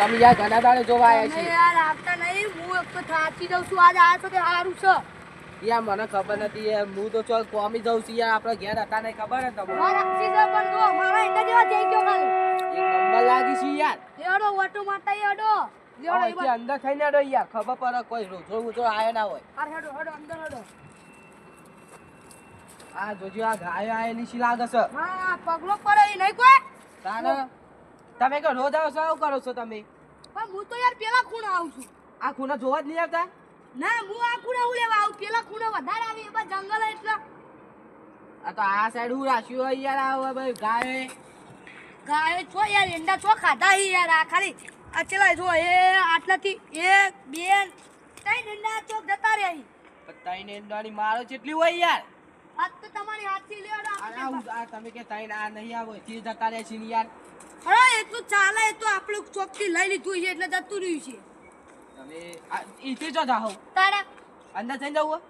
તમે યાર ઘણા દાડે જોવા આવ્યા છે યાર આવતા નહીં હું એક તો થાકી જાઉં છું આજે આ તે સારું છે. યાર મને ખબર નથી યાર હું તો ચોક કોમી જાઉં છું યાર આપણે ઘેર હતા નહીં ખબર હે તમને? મારા છે પણ જો મારા એના જેવા જઈ ગયો ખાલી. એક નંબર લાગી છે યાર. એડો ઓટો માતા એડો લેડો અંદર થઈને અડો યાર ખબર પડે કોઈ રોજો રોજો આયો ના હોય. અરે હેડો હેડો અંદર હેડો. આ જોજો આ ગાયો આયેલી શી લાગે છે. હા પગલો પડે નહીં કોઈ? તાને? તમે કે રોજ આવો છો આવું કરો છો તમે? પણ હું તો યાર પેલા ખૂણે આવું છું. આ ખૂણા જોવા જ નહીં આવતા? ના હું આ ખૂણા હું લેવા આવું. પેલા ખૂણા વધારે આવી એ જંગલ એટલે. આ તો આ સાઈડ હું રાખ્યું હોય યાર આવો ભાઈ ગાય. ગાય છો યાર એંડા છો ખાધા હી યાર આ ખાલી. આ ચલા જો એ આટલાથી એક બે ત્રણ એંડા ચોક જતા રહ્યા હી. તઈને એંડાની મારો જેટલી હોય યાર. આ તો તમારી હાથથી લેવા આ તમે કે ત્રણ આ નહીં આવો થી જતા રહે છે ને યાર અરે તો ચાલે એ તો આપણે ચોકથી લઈ લીધું છે એટલે જતું રહ્યું છે. તમે ઈતે જો જાઓ. તારા અંદર થઈ જવું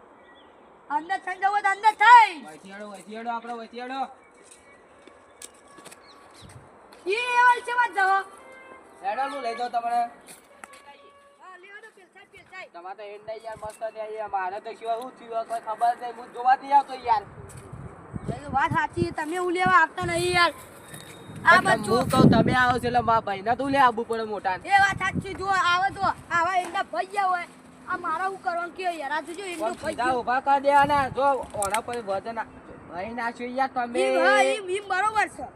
અંદર થઈ જવું અંદર થઈ. વહીથી હેડો આપણો આપણે એ એવલ છે વાત જાઓ? હેડો હું લઈ દો હા પેલસાઈ તમારે તો એંડા યાર મસ્ત મારે તો સિવાય શું થયું? કોઈ ખબર નહીં હું જોવા નહીં આવતો યાર. વાત સાચી તમે હું લેવા આપતા નહીં યાર. આ બચ્ચું હું કહું તમે આવો છો એટલે મારા ભાઈને તું લે આવવું પડે મોટા એ વાત સાચી જો આવે તો આવા એમના ભાઈ હોય આ મારા હું કરવાનું કે યાર? આ જોજો એંડો ભઈ સીધા ગયો ઊભા કરી દેવાના? જો ઓના પર વજન ભાઈ નાખ્યું યાર તમે. હા બરોબર છે.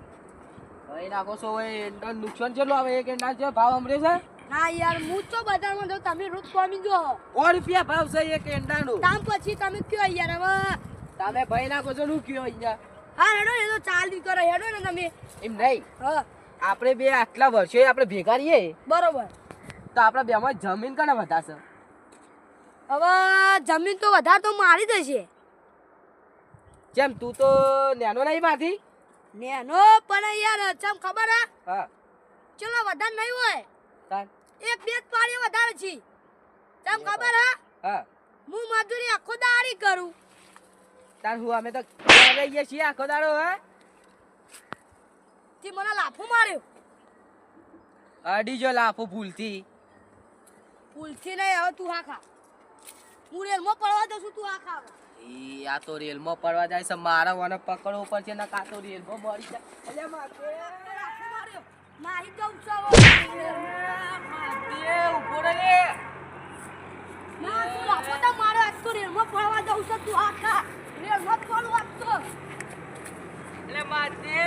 ભાઈ નાખો છો એંડા નુકસાન કેટલું આવે? એક એના છે ભાવ અમરે છે? હા યાર હું તો બજારમાં જો તમે રોજ કોમી જો. સો રૂપિયા ભાવ છે એક એંડાનું. તામ પછી તમે કયો યાર હવે? તમે ભાઈ નાખો છો શું કયો અહીંયા હા હેડો એ તો ચાલુ કરો હેડો ને તમે. એમ નહીં. હા. આપણે બે આટલા વર્ષે આપણે ભેગા રહીએ. બરોબર. તો આપણે બેમાં જમીન કને વધારશે? હવે જમીન તો વધારે તો મારી જશે જેમ તું તો નેનો નહીં માથી નેનો પણ યાર ચમ ખબર હે? હા. ચલો વધારે નહીં હોય. એક બે પાણી વધારે છે. ચમ ખબર હે? હા. હું મજૂરી આખો દાડી કરું. તાર હું અમે તો રહીએ છીએ આખો દાડો હે? તે મને લાફો માર્યો. અડી જો લાફો ભૂલથી. ભૂલથી નહીં હવે તું હા ખા હું રેલમાં પડવા દઉં છું તું હા ખા ઈ આ તો રેલમાં પડવા જાય છે મારા વાને પકડવો પડશે ને કાં તો રેલમાં મળી જાય. એટલે માર્યો. મારી દઉં છે. માથે ઊભો લે. ના તું તો મારો તો રેલમાં છું તું આખા રેલમાં પડવા આજ તો અલે માથે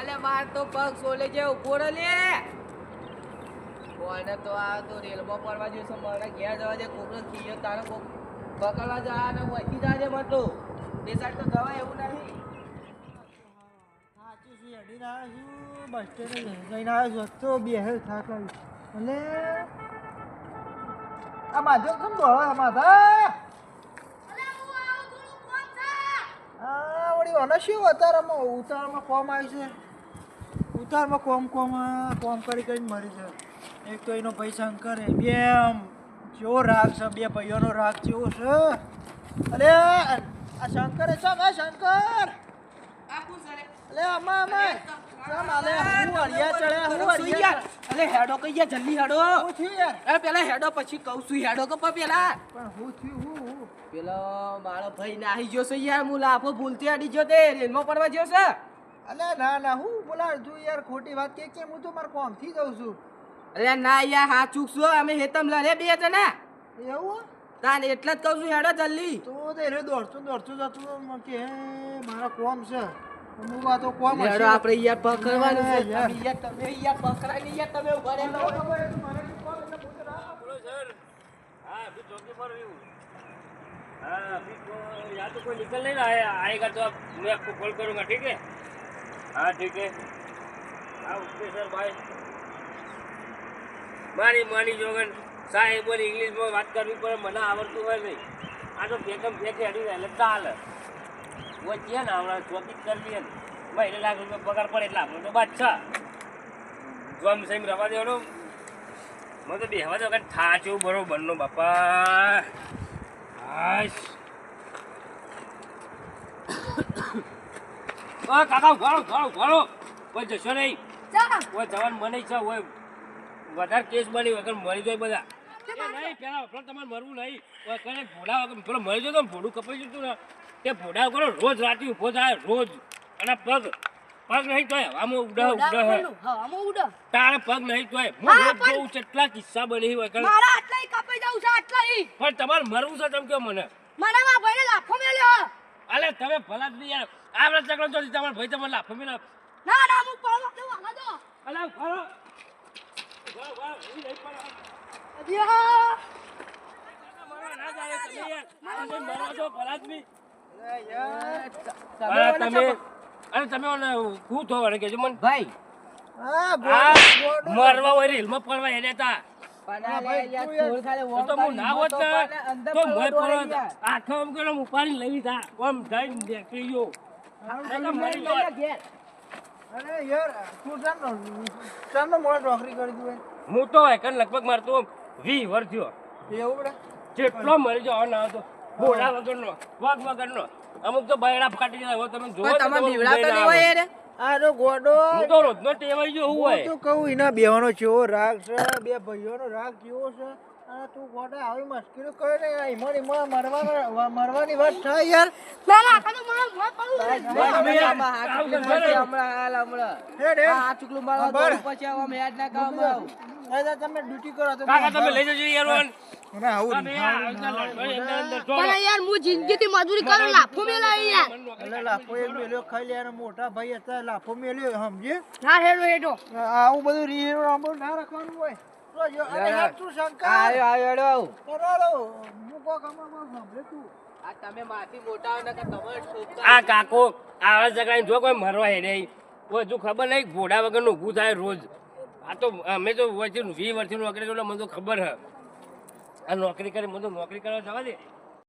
અલે માર તો પગ સોલે જે ઊભો લે. કોઈને તો આ તો રેલમાં પડવા જઈશું મને ઘેર જવા દે કોકનો ખીયો તારો કોક પકડવા જા અને વહીથી જાજે મત તો સાઈડ તો જવાય એવું નહીં. બસ સ્ટેન્ડ જઈને આવ્યો તો બે હેલ થાક અને આ માધ્યમ કેમ દોડો આ માધા હા? વળી ઓને શું ઉતારમાં ઉતારમાં કોમ આવી છે? ઉતારમાં કોમ કોમ, આ, કોમ કરી કરીને મરી છે. એક તો એનો ભાઈ શંકર એ બે આમ કેવો રાગ છે, બે ભાઈઓનો રાગ કેવો છે. અરે, આ શંકર છે આ શંકર? અલે અમા અમા કેમ આલે હું અળિયા ચડ્યા હું અલે હેડો કઈ ગયા જલ્દી હેડો. હું થયું યાર. પેલા હેડો પછી કહું છું. હેડો કે પેલા. પણ હું થયું હું હું. પેલો મારો ભાઈ નાહી ગયો છે યાર હું લાફો ભૂલથી અડી ગયો તે રેલમાં પડવા ગયો છે. અલે ના ના હું બોલા તું યાર ખોટી વાત કે કેમ હું તો મારા કોમથી જઉં છું. અરે ના યાર હા ચૂકશો અમે હેતમ લડે બે જણા. એવું? તાન એટલે જ કહું છું હેડો જલ્દી. તો દોડતું દોડતું જતું મને કે મારા કોમ છે. હું આ તો કોમ હેડો આપણે યાર પકડવાનું છે યાર. તમે યાર તમે યાર પકડાય નહીં યાર તમે ઉભા રહેલો हाँ अभी चौकी पर हूँ हाँ अभी तो यहाँ तो कोई निकल नहीं रहा है आएगा तो अब मैं आपको कॉल करूँगा ठीक है हाँ ठीक है हाँ ओके सर बाय મારી માની જોગન સાહેબોને ઇંગ્લિશમાં વાત કરવી પડે મને આવડતું હોય નહીં આ તો ફેકમ ફેંકે હડી જાય એટલે ચાલે वो હમણાં ચોકી જ કરી દઈએ ને. મહિને લાખ રૂપિયા પગાર પડે એટલે આપણે તો બાદશાહ ગમ સહીમ રવા દેવાનો. મને તો બેહવા દો કાંઈ થાચું બરોબરનો બાપા. હાશ કાકા ઉભારો ઉભારો ઉભારો કોઈ જશો નહીં. કોઈ જવાનું મને છે હોય. વધારે કેસ બની વગર મરી જાય બધા. એ નહીં પેલા વખત તમારે મરવું નહીં. કને ભોડા પેલો મરી જતો ભોડું કપાઈ જતું ને. તે ભોડા કરો રોજ રાતે ઊભો થાય રોજ. અને પગ પગ નહીં તોય આમાં ઉડા ઉડા. હા, આમાં ઉડા. તારે પગ નહીં તોય. હું રોજ જોઉં છું એટલા કિસ્સા બની હોય કને. મારા આટલા કપાઈ જાઉં છે, આટલા પણ તમારે મરવું છે તમે કહો મને. મારા મારા ભાઈને લાફો મેલ્યો. અલે તમે ભલા જ નહીં યાર. આ બધા ચકડો ચોથી તમારા ભાઈ તમારે લાફો મેલ્યો. ના, ના, હું આવા દો. અલે ફરો. વાહ વાહ ઈ નહીં પડો. અધિયા. મરવા ના જાય તમે મને થવાનું કહેજો મને. ભાઈ. મરવા હોય રેલમાં પડવા એને તા. પણ હા, આ ભાઈ, લે યાર, તું યાર- થોડ ખાલી તો વોમ તો હું કરી, ના હોત તો ને પણ અંદર તો પડવા લઈ તા જઈને ગયો નોકરી કરી દઉં હું તો એકન લગભગ મારતો વી વર્ધ્યો એવું જેટલો મરી જાવ ના હતો ઘોડા વગરનો વાઘ વગરનો. અમુક તો બૈરા ફાટી જાય તમે જોવો તમે તો તમારે તમારું બીવડા તો ઊંઘાઈ નહીં હોય રે આનો ગોડો. હું તો રોજનો ટેવાઈ ગયો હું તો કહું એના બેવાનો ચેવો રાગ છે? બે ભાઈઓનો રાગ કેવો છે? અને તું ગોડા આવી મુશ્કેલી કરે ને ઈમણ ઈમણ મરવાનો મરવાની વાત થાય યાર. ના, ના, આ તો મારા મોં પડવું છે. ભાઈ, તમે તમે યાર, આમાં હાથ આવું ચૂકલું કરે. મારશે હમણાં, હાલ હમણાં. હેડ હેડ આ હાથ મારવા પછી આવા મેચ ના કામ આવું. તમે ડ્યુટી કરો તો કાકા તમે લઈ જજો યાર વન. અરે આવું તમે આ આવતા લડો એમના અંદર જો. પણ યાર હું જિંદગીથી મજૂરી કરું લાફો મેલા યાર. એટલે લાફો એક મેલ્યો ખાઈ લે અને મોટા ભાઈ હતા લાફો મેલ્યો સમજે? ના હેડો હેડો. આવું બધું રીહેરો ના રાખવાનું હોય. તો જો અને હેડ શંકર. આયો, આયો, આયો. કરાલો મૂકો કમામાં સાંભળે તું? આ તમે માથી મોટા ને કે તમારે શોધ આ કાકો આવા જો કોઈ મરવા નહીં કોઈ હજુ ખબર નહીં ઘોડા વગરનું ઊભું થાય રોજ. આ તો અમે તો વચ્ચે વીસ વર્ષથી નોકરી કરો મને તો ખબર હા. આ નોકરી કરી મને તો નોકરી કરવા જવા દે.